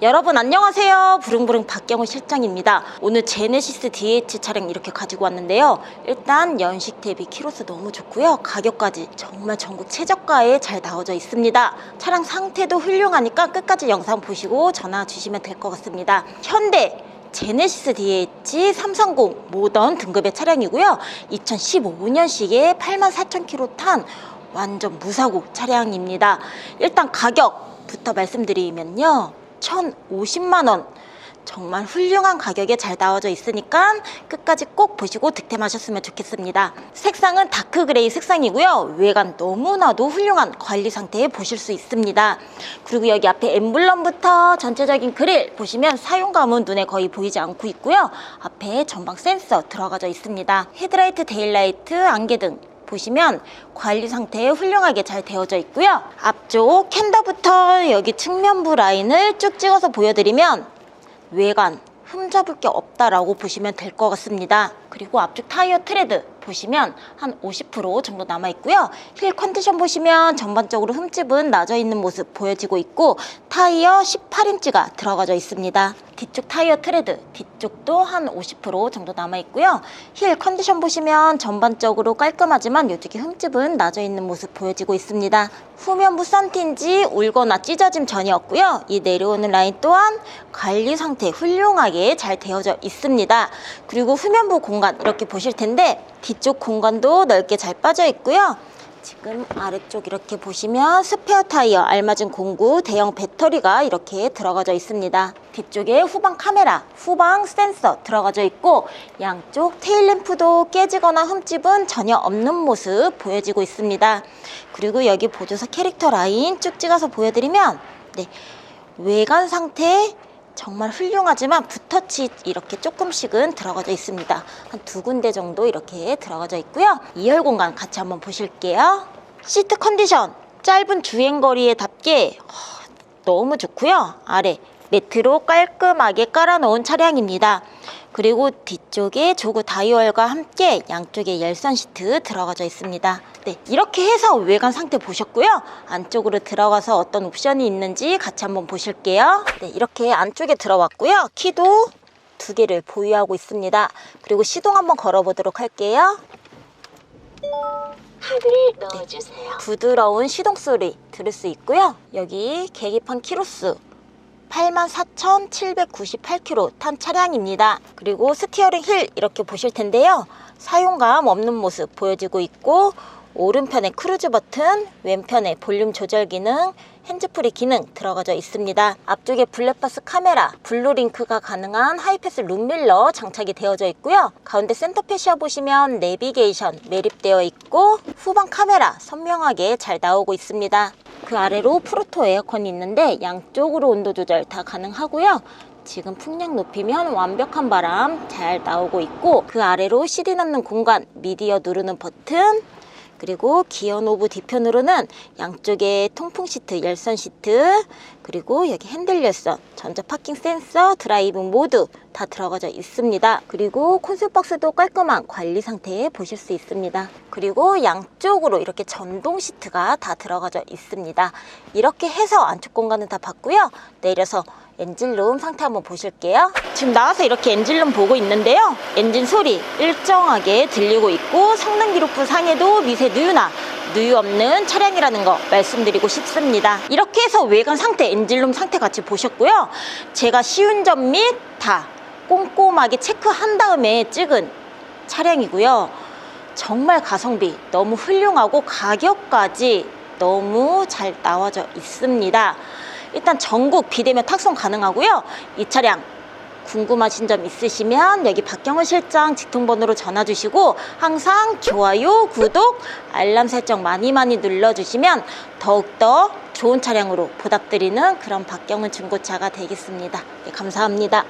여러분 안녕하세요. 부릉부릉 박경호 실장입니다. 오늘 제네시스 DH 차량 이렇게 가지고 왔는데요. 일단 연식 대비 키로수 너무 좋고요. 가격까지 정말 전국 최저가에 잘 나와져 있습니다. 차량 상태도 훌륭하니까 끝까지 영상 보시고 전화 주시면 될 것 같습니다. 현대 제네시스 DH 330 모던 등급의 차량이고요. 2015년식에 84,000km 탄 완전 무사고 차량입니다. 일단 가격 부터 말씀드리면요 1,050만 원. 정말 훌륭한 가격에 잘 나와져 있으니까 끝까지 꼭 보시고 득템하셨으면 좋겠습니다. 색상은 다크 그레이 색상이고요. 외관 너무나도 훌륭한 관리 상태에 보실 수 있습니다. 그리고 여기 앞에 엠블럼부터 전체적인 그릴 보시면 사용감은 눈에 거의 보이지 않고 있고요. 앞에 전방 센서 들어가져 있습니다. 헤드라이트, 데일라이트, 안개등 보시면 관리 상태 훌륭하게 잘 되어져 있고요. 앞쪽 캔더부터 여기 측면부 라인을 쭉 찍어서 보여드리면 외관 흠잡을 게 없다라고 보시면 될 것 같습니다. 그리고 앞쪽 타이어 트레드 보시면 한 50% 정도 남아 있고요. 힐 컨디션 보시면 전반적으로 흠집은 나져 있는 모습 보여지고 있고 타이어 18인치가 들어가져 있습니다. 뒤쪽 타이어 트레드 뒤쪽도 한 50% 정도 남아 있고요. 힐 컨디션 보시면 전반적으로 깔끔하지만 이쪽에 흠집은 나져 있는 모습 보여지고 있습니다. 후면부 썬틴지 울거나 찢어짐 전혀 없고요. 이 내려오는 라인 또한 관리 상태 훌륭하게 잘 되어져 있습니다. 그리고 후면부 공간 이렇게 보실 텐데 뒤쪽 공간도 넓게 잘 빠져 있고요. 지금 아래쪽 이렇게 보시면 스페어 타이어 알맞은 공구 대형 배터리가 이렇게 들어가져 있습니다. 뒤쪽에 후방 카메라, 후방 센서 들어가져 있고 양쪽 테일램프도 깨지거나 흠집은 전혀 없는 모습 보여지고 있습니다. 그리고 여기 보조사 캐릭터 라인 쭉 찍어서 보여드리면 네, 외관 상태 정말 훌륭하지만 붓터치 이렇게 조금씩은 들어가져 있습니다. 한 두 군데 정도 이렇게 들어가져 있고요. 2열 공간 같이 한번 보실게요. 시트 컨디션 짧은 주행 거리에답게 허, 너무 좋고요. 아래 매트로 깔끔하게 깔아놓은 차량입니다. 그리고 뒤쪽에 조그 다이얼과 함께 양쪽에 열선 시트 들어가져 있습니다. 네, 이렇게 해서 외관 상태 보셨고요. 안쪽으로 들어가서 어떤 옵션이 있는지 같이 한번 보실게요. 네, 이렇게 안쪽에 들어왔고요. 키도 두 개를 보유하고 있습니다. 그리고 시동 한번 걸어보도록 할게요. 카드를 넣어주세요. 부드러운 시동 소리 들을 수 있고요. 여기 계기판 키로수 84,798km 탄 차량입니다. 그리고 스티어링 힐 이렇게 보실 텐데요. 사용감 없는 모습 보여지고 있고 오른편에 크루즈 버튼, 왼편에 볼륨 조절 기능, 핸즈프리 기능 들어가져 있습니다. 앞쪽에 블랙박스 카메라, 블루링크가 가능한 하이패스 룸밀러 장착이 되어져 있고요. 가운데 센터페시아 보시면 내비게이션 매립되어 있고 후방 카메라 선명하게 잘 나오고 있습니다. 그 아래로 프로토 에어컨이 있는데 양쪽으로 온도 조절 다 가능하고요. 지금 풍량 높이면 완벽한 바람 잘 나오고 있고 그 아래로 CD 넣는 공간, 미디어 누르는 버튼, 그리고 기어 노브 뒤편으로는 양쪽에 통풍 시트, 열선 시트, 그리고 여기 핸들 열선, 전자 파킹 센서, 드라이브 모드 다 들어가져 있습니다. 그리고 콘솔 박스도 깔끔한 관리 상태에 보실 수 있습니다. 그리고 양쪽으로 이렇게 전동 시트가 다 들어가져 있습니다. 이렇게 해서 안쪽 공간은 다 봤고요. 내려서 엔진룸 상태 한번 보실게요. 지금 나와서 이렇게 엔진룸 보고 있는데요. 엔진 소리 일정하게 들리고 있고 성능 기록부 상에도 미세 누유나 누유 없는 차량이라는 거 말씀드리고 싶습니다. 이렇게 해서 외관 상태, 엔진룸 상태 같이 보셨고요. 제가 시운전 및 다 꼼꼼하게 체크한 다음에 찍은 차량이고요. 정말 가성비 너무 훌륭하고 가격까지 너무 잘 나와져 있습니다. 일단 전국 비대면 탁송 가능하고요. 이 차량 궁금하신 점 있으시면 여기 박경훈 실장 직통번호로 전화 주시고 항상 좋아요, 구독, 알람 설정 많이 많이 눌러주시면 더욱더 좋은 차량으로 보답드리는 그런 박경훈 중고차가 되겠습니다. 네, 감사합니다.